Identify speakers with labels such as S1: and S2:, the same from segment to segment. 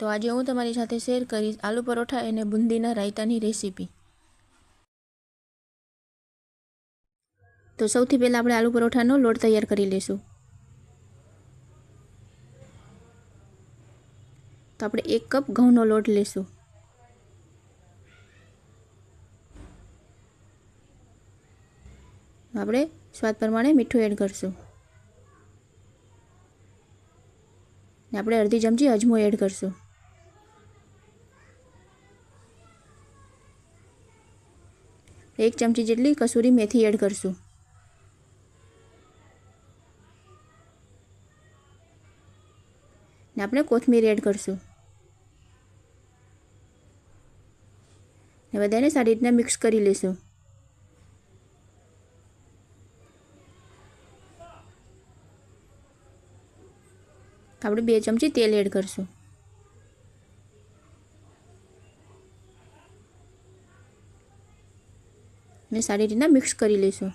S1: તો આજે હું તમારી સાથે શેર કરીશ આલુ પરોઠા અને બુંદીના રાયતાની રેસીપી. તો સૌથી પહેલાં આપણે આલુ પરોઠાનો લોટ તૈયાર કરી લઈશું. તો આપણે એક કપ ઘઉંનો લોટ લેશું આપણે સ્વાદ પ્રમાણે મીઠું એડ કરશું. આપણે અડધી ચમચી અજમો એડ કરશું. એક ચમચી જેટલી કસૂરી મેથી એડ કરશું. ને આપણે કોથમીર એડ કરશું. ને બધાને સારી રીતના મિક્સ કરી લઈશું. આપણે બે ચમચી તેલ એડ કરશું. ને સારી રીતના મિક્સ કરી લઈશું.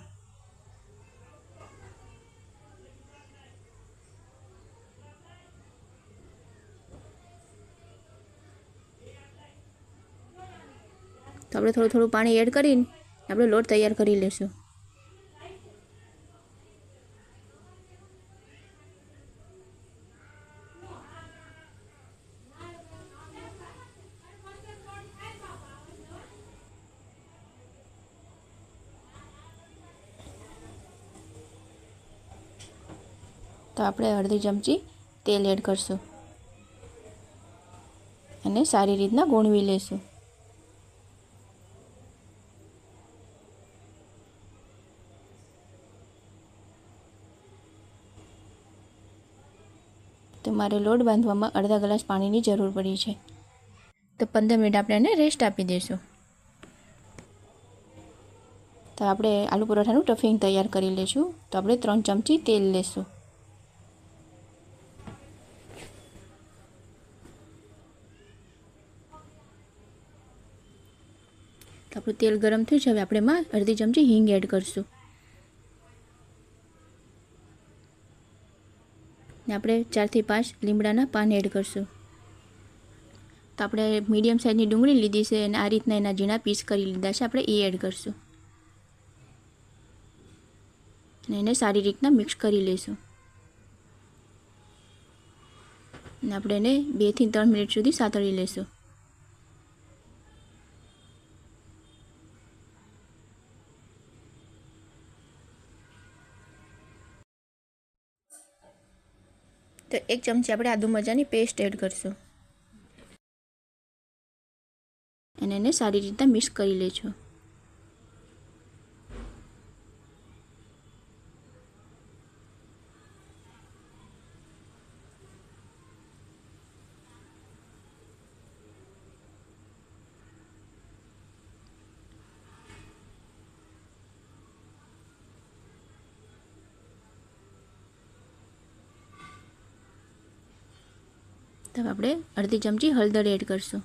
S1: તો આપણે થોડું થોડું પાણી એડ કરીને આપણે લોટ તૈયાર કરી લઈશું. તો આપણે અડધી ચમચી તેલ એડ કરશું. અને સારી રીતના ગોળવી લેશું. તો મારે લોટ બાંધવામાં અડધા ગ્લાસ પાણીની જરૂર પડી છે. તો પંદર મિનિટ આપણે એને રેસ્ટ આપી દઈશું. તો આપણે આલુ પરોઠાનું ટફિંગ તૈયાર કરી લઈશું તો આપણે ત્રણ ચમચી તેલ લેશું. તો આપણું તેલ ગરમ થયું છે, હવે આપણે એમાં અડધી ચમચી હિંગ એડ કરીશું. ને આપણે ચારથી પાંચ લીમડાના પાન એડ કરીશું. તો આપણે મીડિયમ સાઇઝની ડુંગળી લીધી છે અને આ રીતના એના ઝીણા પીસ કરી લીધા છે, આપણે એ એડ કરીશું. અને એને સારી રીતના મિક્સ કરી લઈશું. અને આપણે એને બેથી ત્રણ મિનિટ સુધી સાતળી લઈશું. તો એક ચમચી આપણે આદુ મરચાંની પેસ્ટ એડ કરશું. અને એને સારી રીતના મિક્સ કરી લેજો. તો આપણે અડધી ચમચી હળદર એડ કરશું.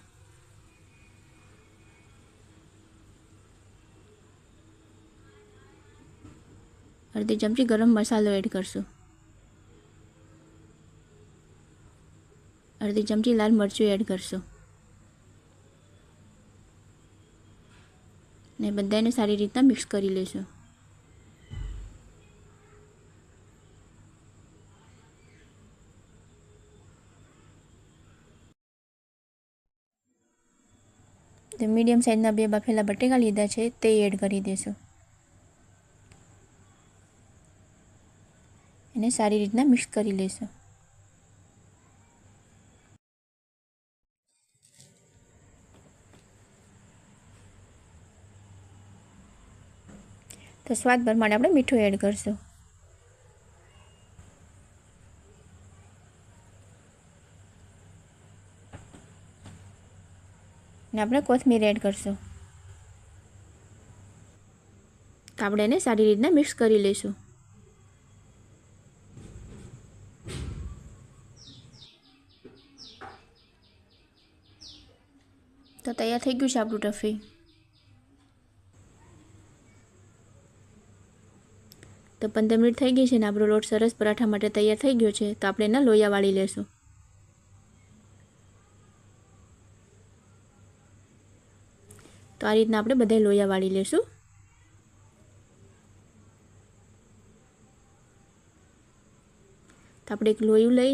S1: અડધી ચમચી ગરમ મસાલો એડ કરશું. અડધી ચમચી લાલ મરચું એડ કરશું. ને બધાને સારી રીતના મિક્સ કરી લેશું તો મીડિયમ સાઇઝના બે બાફેલા બટેકા લીધા છે, તે એડ કરી દેશું. એને સારી રીતના મિક્સ કરી લેશું. તો સ્વાદ પ્રમાણે આપણે મીઠું એડ કરશું. ને આપણે કોથમીર એડ કરશું. તો આપણે એને સારી રીતના મિક્સ કરી લઈશું. તો તૈયાર થઈ ગયું છે આપણું ટફી. તો પંદર મિનિટ થઈ ગઈ છે ને આપણો લોટ સરસ પરાઠા માટે તૈયાર થઈ ગયો છે, તો આપણે એના લોયા વાળી લેશું. તો આ રીતના આપણે બધા લોયા વાળી લેશું. તો આપણે એક લોયું લઈ,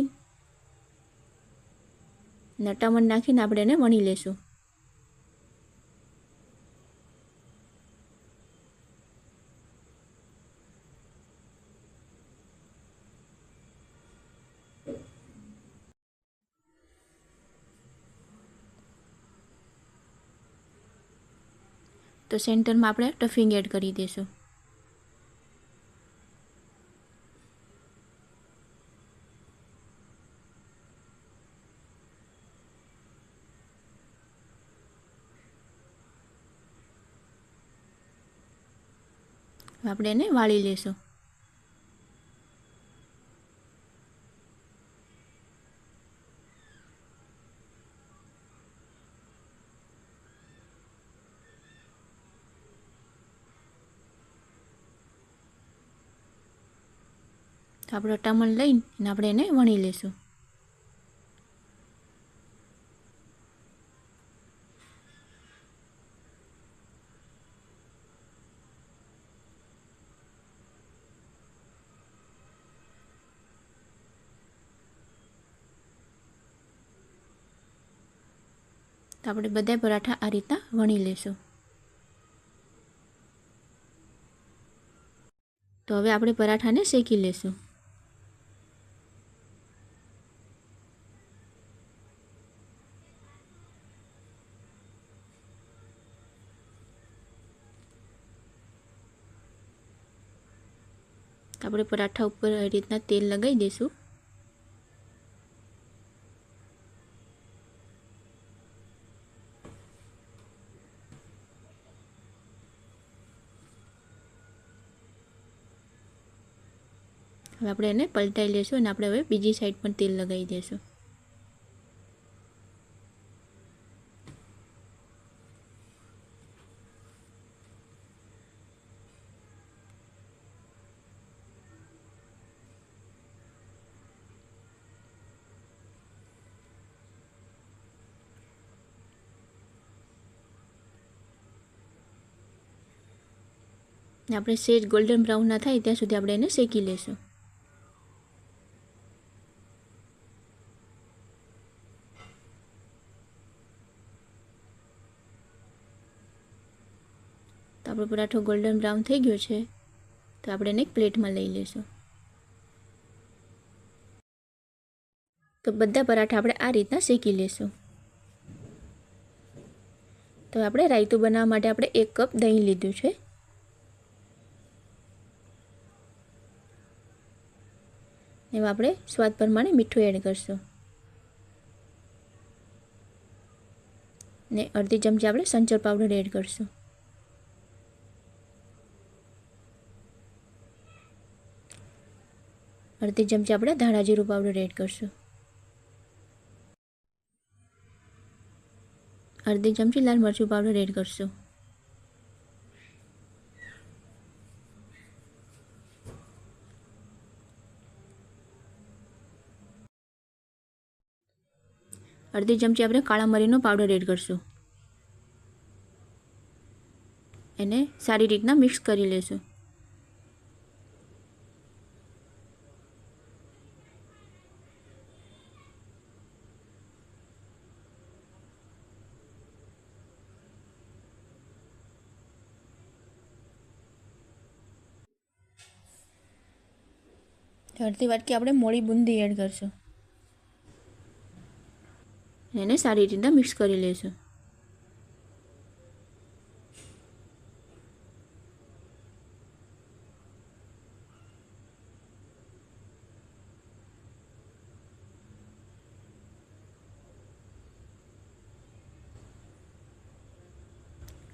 S1: નટામણ નાખીને આપણે એને વણી લેશું. તો સેન્ટરમાં આપણે ટફિંગ એડ કરી દઈશું આપણે એને વાળી લેશું. તો આપણે ટમણ લઈને આપણે એને વણી લેશું. તો આપણે બધા પરાઠા આ રીતના વણી લેશું. તો હવે આપણે પરાઠાને શેકી લેશું તો આપણે પરાઠા ઉપર આ રીતના તેલ લગાવી દઈશું. હવે આપણે એને પલટાઈ લેશું અને આપણે હવે બીજી સાઈડ પણ તેલ લગાવી દઈશું. આપણે સેજ ગોલ્ડન બ્રાઉન ના થાય ત્યાં સુધી આપણે એને શેકી લેશું. તો આપણો પરાઠો ગોલ્ડન બ્રાઉન થઈ ગયો છે, તો આપણે એને એક પ્લેટમાં લઈ લઈશું તો બધા પરાઠા આપણે આ રીતના શેકી લેશું. તો આપણે રાયતું બનાવવા માટે આપણે એક કપ દહીં લીધું છે. એમાં આપણે સ્વાદ પ્રમાણે મીઠું એડ કરશું. ને અડધી ચમચી આપણે સંચર પાવડર એડ કરશું. અડધી ચમચી આપણે ધાણા જીરું પાવડર એડ કરશું. અડધી ચમચી લાલ મરચું પાવડર એડ કરશું. અડધી ચમચી આપણે કાળા મરીનો પાવડર એડ કરશું. એને સારી રીતના મિક્સ કરી લેશું. અડધી વાટકી આપણે મોળી બુંદી એડ કરશું. એને સારી રીતના મિક્સ કરી લઈશું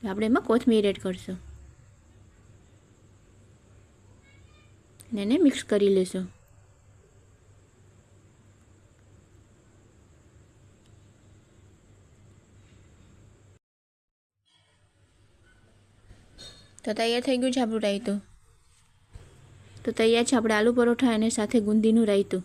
S1: આપણે એમાં કોથમીર એડ કરશું. અને એને મિક્સ કરી લઈશું તો તૈયાર થઈ ગયું છે આપણું રાયતું. તો તૈયાર છે આપણે આલુ પરોઠા અને સાથે ગુંદીનું રાયતું.